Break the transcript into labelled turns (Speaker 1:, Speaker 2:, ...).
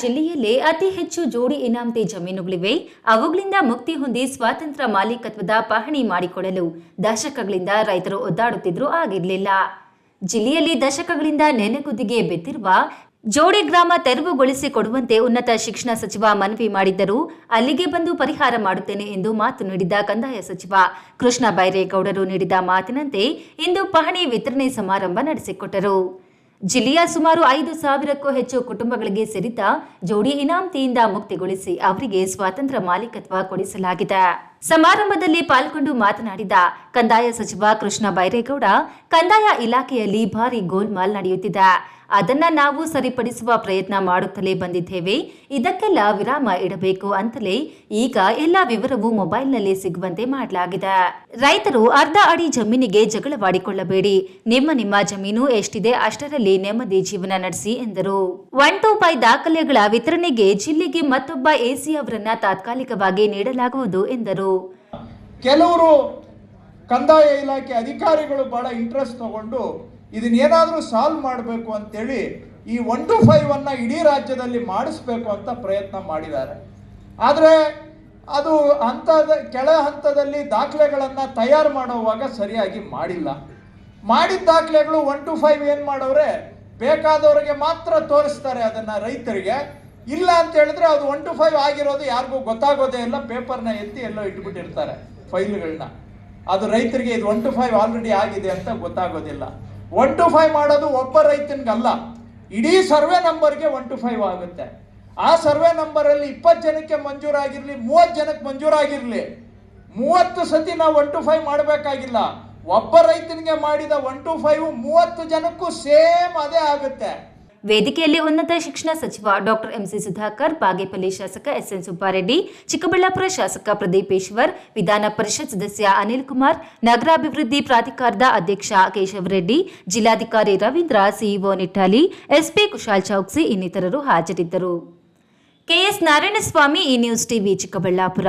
Speaker 1: ಜಿಲ್ಲೆಯಲ್ಲೇ ಅತಿ ಹೆಚ್ಚು ಜೋಡಿ ಇನಾಮ್ತಿ ಜಮೀನುಗಳಿವೆ. ಅವುಗಳಿಂದ ಮುಕ್ತಿ ಹೊಂದಿ ಸ್ವಾತಂತ್ರ್ಯ ಮಾಲೀಕತ್ವದ ಪಹಣಿ ಮಾಡಿಕೊಳ್ಳಲು ದಶಕಗಳಿಂದ ರೈತರು ಒದ್ದಾಡುತ್ತಿದ್ರೂ ಆಗಿರಲಿಲ್ಲ. ಜಿಲ್ಲೆಯಲ್ಲಿ ದಶಕಗಳಿಂದ ನೆನೆಗುದಿಗೆ ಬಿದ್ದಿರುವ ಜೋಡಿ ಗ್ರಾಮ ತೆರವುಗೊಳಿಸಿ ಕೊಡುವಂತೆ ಉನ್ನತ ಶಿಕ್ಷಣ ಸಚಿವ ಮನವಿ ಮಾಡಿದ್ದರು. ಅಲ್ಲಿಗೆ ಬಂದು ಪರಿಹಾರ ಮಾಡುತ್ತೇನೆ ಎಂದು ಮಾತು ನೀಡಿದ ಕಂದಾಯ ಸಚಿವ ಕೃಷ್ಣ ಬೈರೇಗೌಡರು ನೀಡಿದ ಮಾತಿನಂತೆ ಇಂದು ಪಹಣಿ ವಿತರಣೆ ಸಮಾರಂಭ ನಡೆಸಿಕೊಟ್ಟರು. ಜಿಲ್ಲೆಯ ಸುಮಾರು ಐದು ಸಾವಿರಕ್ಕೂ ಹೆಚ್ಚು ಕುಟುಂಬಗಳಿಗೆ ಸೇರಿದ ಜೋಡಿ ಇನಾಮ್ತಿಯಿಂದ ಮುಕ್ತಿಗೊಳಿಸಿ ಅವರಿಗೆ ಸ್ವಾತಂತ್ರ್ಯ ಮಾಲೀಕತ್ವ ಕೊಡಿಸಲಾಗಿದೆ. ಸಮಾರಂಭದಲ್ಲಿ ಪಾಲ್ಗೊಂಡು ಮಾತನಾಡಿದ ಕಂದಾಯ ಸಚಿವ ಕೃಷ್ಣ ಬೈರೇಗೌಡ, ಕಂದಾಯ ಇಲಾಖೆಯಲ್ಲಿ ಭಾರಿ ಗೋಲ್ಮಾಲ್ ನಡೆಯುತ್ತಿದೆ. ಅದನ್ನ ನಾವು ಸರಿಪಡಿಸುವ ಪ್ರಯತ್ನ ಮಾಡುತ್ತಲೇ ಬಂದಿದ್ದೇವೆ. ಇದಕ್ಕೆಲ್ಲ ವಿರಾಮ ಇಡಬೇಕು ಅಂತಲೇ ಈಗ ಎಲ್ಲ ವಿವರವೂ ಮೊಬೈಲ್ನಲ್ಲಿ ಸಿಗುವಂತೆ ಮಾಡಲಾಗಿದೆ. ರೈತರು ಅರ್ಧ ಅಡಿ ಜಮೀನಿಗೆ ಜಗಳವಾಡಿಕೊಳ್ಳಬೇಡಿ. ನಿಮ್ಮ ನಿಮ್ಮ ಜಮೀನು ಎಷ್ಟಿದೆ ಅಷ್ಟರಲ್ಲಿ ನೆಮ್ಮದಿ ಜೀವನ ನಡೆಸಿ ಎಂದರು. ಒನ್ ಟು ಫೈ ದಾಖಲೆಗಳ ವಿತರಣೆಗೆ ಜಿಲ್ಲೆಗೆ ಮತ್ತೊಬ್ಬ ಎಸಿ ಅವರನ್ನ ತಾತ್ಕಾಲಿಕವಾಗಿ ನೀಡಲಾಗುವುದು ಎಂದರು.
Speaker 2: ಕೆಲವರು ಕಂದಾಯ ಇಲಾಖೆ ಅಧಿಕಾರಿಗಳು ಬಹಳ ಇಂಟ್ರೆಸ್ಟ್ ತಗೊಂಡು ಇದನ್ನೇನಾದರೂ ಸಾಲ್ವ್ ಮಾಡಬೇಕು ಅಂತೇಳಿ ಈ ಒನ್ ಟು ಫೈವ್ ಅನ್ನ ಇಡೀ ರಾಜ್ಯದಲ್ಲಿ ಮಾಡಿಸ್ಬೇಕು ಅಂತ ಪ್ರಯತ್ನ ಮಾಡಿದ್ದಾರೆ. ಆದರೆ ಅದು ಹಂತದ, ಕೆಳ ಹಂತದಲ್ಲಿ ದಾಖಲೆಗಳನ್ನು ತಯಾರು ಮಾಡುವಾಗ ಸರಿಯಾಗಿ ಮಾಡಿಲ್ಲ. ಮಾಡಿದ ದಾಖಲೆಗಳು ಒನ್ ಟು ಫೈವ್ ಏನು ಮಾಡವ್ರೆ ಬೇಕಾದವರಿಗೆ ಮಾತ್ರ ತೋರಿಸ್ತಾರೆ ಅದನ್ನ ರೈತರಿಗೆ. ಇಲ್ಲ ಅಂತ ಹೇಳಿದ್ರೆ ಅದು ಒನ್ ಟು ಫೈವ್ ಆಗಿರೋದು ಯಾರಿಗೂ ಗೊತ್ತಾಗೋದೇ ಇಲ್ಲ. ಪೇಪರ್ನ ಎತ್ತಿ ಎಲ್ಲೋ ಇಟ್ಬಿಟ್ಟಿರ್ತಾರೆ ಫೈಲ್ಗಳನ್ನ ಅದು ರೈತರಿಗೆ ಇದು ಒನ್ ಟು ಫೈವ್ ಆಲ್ರೆಡಿ ಆಗಿದೆ ಅಂತ ಗೊತ್ತಾಗೋದಿಲ್ಲ. ಒನ್ ಟು ಫೈವ್ ಮಾಡೋದು ಒಬ್ಬ ರೈತನಿಗಲ್ಲ. ಇಡೀ ಸರ್ವೆ ನಂಬರ್ಗೆ ಒನ್ ಟು ಫೈವ್ ಆಗುತ್ತೆ. ಆ ಸರ್ವೆ ನಂಬರಲ್ಲಿ ಇಪ್ಪತ್ತು ಜನಕ್ಕೆ ಮಂಜೂರಾಗಿರಲಿ, ಮೂವತ್ತು ಜನಕ್ಕೆ ಮಂಜೂರಾಗಿರಲಿ, ಮೂವತ್ತು ಸತಿ ನಾವು ಒನ್ ಟು ಫೈವ್ ಮಾಡಬೇಕಾಗಿಲ್ಲ. ಒಬ್ಬ ರೈತನಿಗೆ ಮಾಡಿದ ಒನ್ ಟು ಫೈವ್ ಮೂವತ್ತು ಜನಕ್ಕೂ ಸೇಮ್ ಅದೇ ಆಗುತ್ತೆ.
Speaker 1: ವೇದಿಕೆಯಲ್ಲಿ ಉನ್ನತ ಶಿಕ್ಷಣ ಸಚಿವ ಡಾಕ್ಟರ್ ಎಂಸಿ ಸುಧಾಕರ್, ಬಾಗೇಪಲ್ಲಿ ಶಾಸಕ ಎಸ್ಎನ್ ಸುಬ್ಬಾರೆಡ್ಡಿ, ಚಿಕ್ಕಬಳ್ಳಾಪುರ ಶಾಸಕ ಪ್ರದೀಪೇಶ್ವರ್ ವಿಧಾನ ಪರಿಷತ್ ಸದಸ್ಯ ಅನಿಲ್ ಕುಮಾರ್, ನಗರಾಭಿವೃದ್ಧಿ ಪ್ರಾಧಿಕಾರದ ಅಧ್ಯಕ್ಷ ಕೇಶವ್ ರೆಡ್ಡಿ, ಜಿಲ್ಲಾಧಿಕಾರಿ ರವೀಂದ್ರ, ಸಿಇಒ ನಿಟ್ಟಾಲಿ, ಎಸ್ಪಿ ಕುಶಾಲ್ ಚೌಕ್ಸಿ ಇನ್ನಿತರರು ಹಾಜರಿದ್ದರು. ಕೆಎಸ್ ನಾರಾಯಣಸ್ವಾಮಿ ಈ ನ್ಯೂಸ್ ಟಿವಿ ಚಿಕ್ಕಬಳ್ಳಾಪುರ.